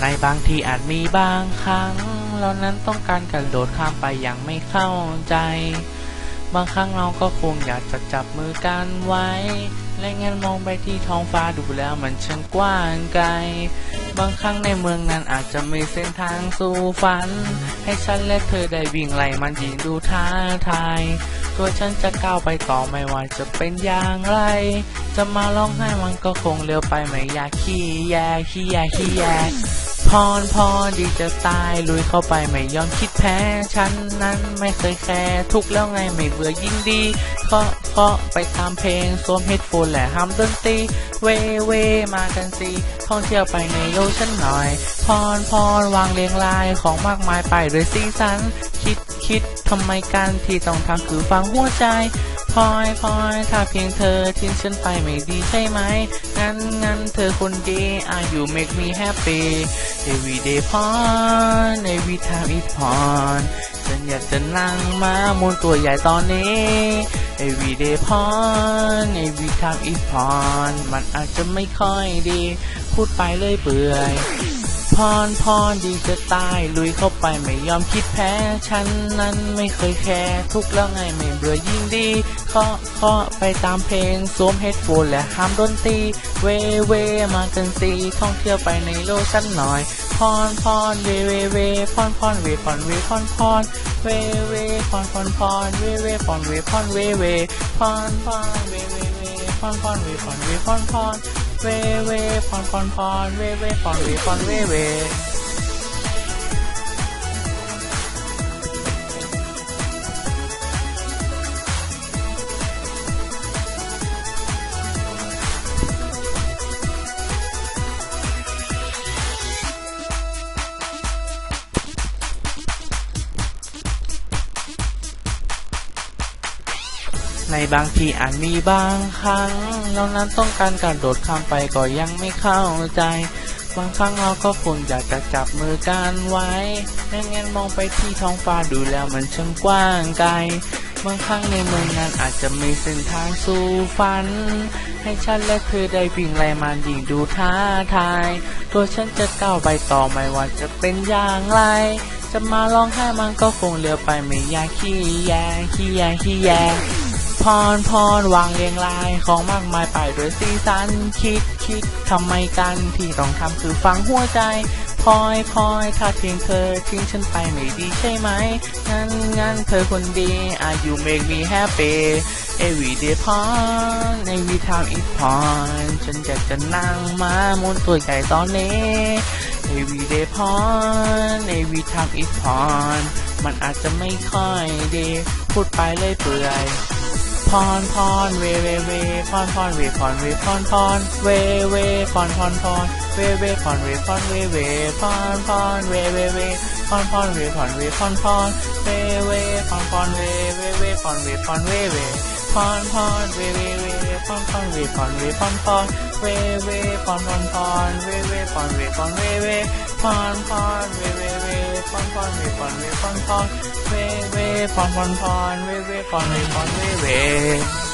ในบางทีอาจมีบางครั้ง เรานั้นต้องการกระโดดข้ามไปอย่างไม่เข้าใจ บางครั้งเราก็คงอยากจะจับมือกันไว้ และเงั้นมองไปที่ท้องฟ้าดูแล้วมันช่างกว้างไกล บางครั้งในเมืองนั้นอาจจะมีเส้นทางสู่ฝัน ให้ฉันและเธอได้วิ่งไล่มันยิ่งดูท้าทาย ตัวฉันจะก้าวไปต่อไม่ว่าจะเป็นอย่างไร จะมาร้องไห้มันก็คงเร็วไปไม่อยากขี้แยขี้แยขี้แย พรพรดีจะตายลุยเข้าไปไม่ยอมคิดแพ้ฉันนั้นไม่เคยแคร์ทุกแล้วไงไม่เบื่อยิ่งดีเคาะเคาะไปตามเพลงสวมเฮดโฟนและห้ามดนตรีเวเวมากันสิท่องเที่ยวไปในโลกฉันหน่อย พรพรวางเรียงรายของมากมายไปด้วยสีสัน คิดคิดทำไมกันที่ต้องทำคือฟังหัวใจ อยพลอยถ้าเพียงเธอทิ้งฉันไปไม่ดีใช่ไหม งั้นงั้นเธอคนดีอายุ make me happy every day พร every time it พรฉันอยากจะนั่งมามูนตัวใหญ่ตอนนี้ every day พร every time it พรมันอาจจะไม่ค่อยดี พูดไปเลยเปื่อย พรพรดีจะตายลุยเข้าไปไม่ยอมคิดแพ้ ฉันนั้นไม่เคยแคร์ทุกแล้วไงไม่เบื่อยิ่งดีเคาะเคาะไปตามเพลงสวมเฮดโฟนและห้ามดนตรีเวเวมากันสีท่องเที่ยวไปในโลกฉันหน่อยพรพรเวเวเวพรพรเวพรเวพรพรเวเวพรพรพรเวเวพรเวพรเวเวพรพรเวเวเวพรพรเวพรเวพรพร เวเวปอนปอนปอนเวเวปอนเวปอนเวเว ในบางทีอาจมีบางครั้ง เรานั้นต้องการกระโดดข้ามไปก็ยังไม่เข้าใจ บางครั้งเราก็คงอยากจะจับมือกันไว้ไม่งั้นมองไปที่ท้องฟ้าดูแล้วมันช่างกว้างไกล บางครั้งในเมืองนั้นอาจจะมีเส้นทางสู่ฝัน ให้ฉันและเธอได้วิ่งไล่มันยิ่งดูท้าทาย ตัวฉันจะก้าวไปต่อไม่ว่าจะเป็นอย่างไรจะมาร้องไห้มันก็คงเหลือไปไม่อยากขี้แยขี้แยขี้แย รพรวางเรียงรายของมากมายไปด้วยสีสันคิดคิดทำไมกันที่ต้องทำคือฟังหัวใจพลอยพลอยถ้าเพียงเธอทิ้งฉันไปไม่ดีใช่ไหมงั้นงั้นเธอคนดีอายุ make me happy every day พร every time it พรฉันอยากจะนั่งมามูนตัวใหญ่ตอนนี้ every day พร every time it พรมันอาจจะไม่ค่อยดี พูดไปเลยเปื่อย พรพรเวเวเวพรพรเวพรเวพรพรเวเวพรพรพรเวเวพรเวพรเวเวพรพรเวเวเวพรพรเวพรเวพรพรเวเวพรพรเวเวเวพรเวพรเวเวพรพรเวเวเวพรพรเวพรเวพรพรเวเวพรพรพรเวเวพรเวพรเวเวพรพรเวเว เวฟอนเวพรเวพรพรเวเวพรพรพรเวเวพรเวฟอนเวเว